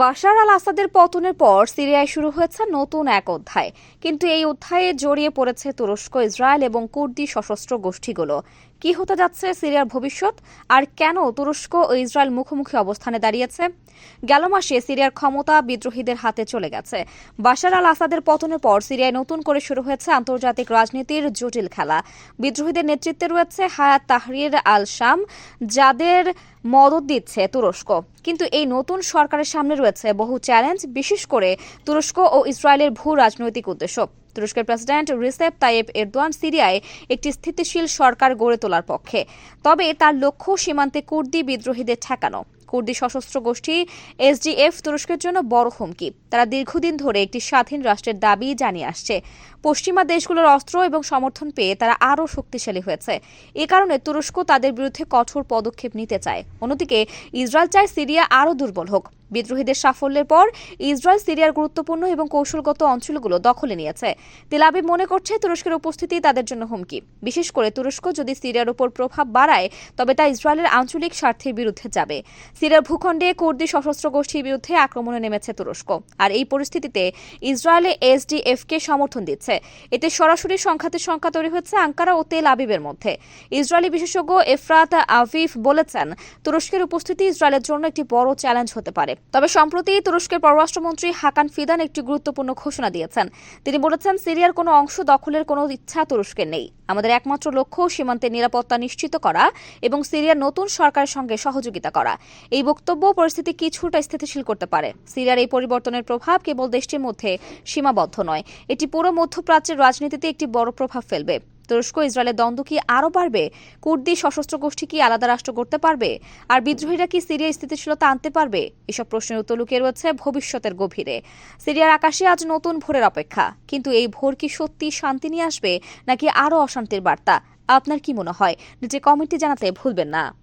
বাশার আল আসাদের পতনের পর সিরিয়ায় শুরু হয়েছে নতুন এক অধ্যায়। কিন্তু এই অধ্যায়ে জড়িয়ে পড়েছে তুরস্ক, ইসরায়েল এবং কুর্দি সশস্ত্র গোষ্ঠীগুলো। কি হতে যাচ্ছে সিরিয়ার ভবিষ্যৎ? আর কেন তুরস্ক ও ইসরায়েল মুখোমুখি অবস্থানে দাঁড়িয়েছে? গেল মাসে সিরিয়ার ক্ষমতা বিদ্রোহীদের হাতে চলে গেছে। বাশার আল আসাদের পতনের পর সিরিয়ায় নতুন করে শুরু হয়েছে আন্তর্জাতিক রাজনীতির জটিল খেলা। বিদ্রোহীদের নেতৃত্বে রয়েছে হায়াত তাহরির আল শাম যাদের মদত দিচ্ছে তুরস্ক। কিন্তু এই নতুন সরকারের সামনে রয়েছে বহু চ্যালেঞ্জ, বিশেষ করে তুরস্ক ও ইসরায়েলের ভূ রাজনৈতিক উদ্দেশ্য। তুরস্কের প্রেসিডেন্ট রিসেপ তাইয়েব এরদোয়ান সিরিয়ায় একটি স্থিতিশীল সরকার গড়ে তোলার পক্ষে। তবে তার লক্ষ্য সীমান্তে কুর্দি বিদ্রোহীদের ঠেকানো। কুর্দি সশস্ত্র গোষ্ঠী এসডিএফ তুরস্কের জন্য বড় হুমকি। তারা দীর্ঘদিন ধরে একটি স্বাধীন রাষ্ট্রের দাবি জানিয়ে আসছে। পশ্চিমা দেশগুলোর অস্ত্র এবং সমর্থন পেয়ে তারা আরও শক্তিশালী হয়েছে। এ কারণে তুরস্ক তাদের বিরুদ্ধে কঠোর পদক্ষেপ নিতে চায়। অন্যদিকে ইসরায়েল চায় সিরিয়া আরও দুর্বল হোক। বিদ্রোহীদের সাফল্যের পর ইসরায়েল, সিরিয়ার গুরুত্বপূর্ণ এবং কৌশলগত অঞ্চলগুলো দখলে নিয়েছে। তেলাবিব মনে করছে তুরস্কের উপস্থিতি তাদের জন্য হুমকি। বিশেষ করে তুরস্ক যদি সিরিয়ার উপর প্রভাব বাড়ায়, তবে তা ইসরায়েলের আঞ্চলিক স্বার্থের বিরুদ্ধে যাবে। সিরিয়ার ভূখণ্ডে কুর্দি সশস্ত্র গোষ্ঠীর বিরুদ্ধে আক্রমণে নেমেছে তুরস্ক। আর এই পরিস্থিতিতে ইসরায়েলে এসডিএফকে সমর্থন দিচ্ছে। এতে সরাসরি সংঘাতের সংখ্যা তৈরি হচ্ছে আঙ্কারা ও তেল আবিবের মধ্যে। ইসরায়েলি বিশেষজ্ঞ এফরাত আফিফ বলেছেন, তুরস্কের উপস্থিতি ইসরায়েলের জন্য একটি বড় চ্যালেঞ্জ হতে পারে। তবে সম্প্রতি তুরস্কের পররাষ্ট্রমন্ত্রী হাকান ফিদান একটি গুরুত্বপূর্ণ ঘোষণা দিয়েছেন। তিনি বলেছেন, সিরিয়ার কোনো অংশ দখলের কোনো ইচ্ছা তুরস্কের নেই। আমাদের একমাত্র লক্ষ্য সীমান্তের নিরাপত্তা নিশ্চিত করা এবং সিরিয়ার নতুন সরকারের সঙ্গে সহযোগিতা করা। এই বক্তব্য পরিস্থিতি কিছুটা স্থিতিশীল করতে পারে। সিরিয়ার এই পরিবর্তনের প্রভাব কেবল দেশটির মধ্যে সীমাবদ্ধ নয়, এটি পুরো মধ্যপ্রাচ্যের রাজনীতিতে একটি বড় প্রভাব ফেলবে। তুরস্ক ইসরায়েলের দ্বন্দ্ব কি আরও বাড়বে? কুর্দি সশস্ত্র গোষ্ঠী কি আলাদা রাষ্ট্র করতে পারবে? আর বিদ্রোহীরা কি সিরিয়া স্থিতিশীলতা আনতে পারবে? এসব প্রশ্নের উত্তর লুকিয়ে রয়েছে ভবিষ্যতের গভীরে। সিরিয়ার আকাশে আজ নতুন ভোরের অপেক্ষা। কিন্তু এই ভোর কি সত্যি শান্তি নিয়ে আসবে, নাকি আরও অশান্তির বার্তা? আপনার কি মনে হয়? নিজে কমেন্টে জানাতে ভুলবেন না।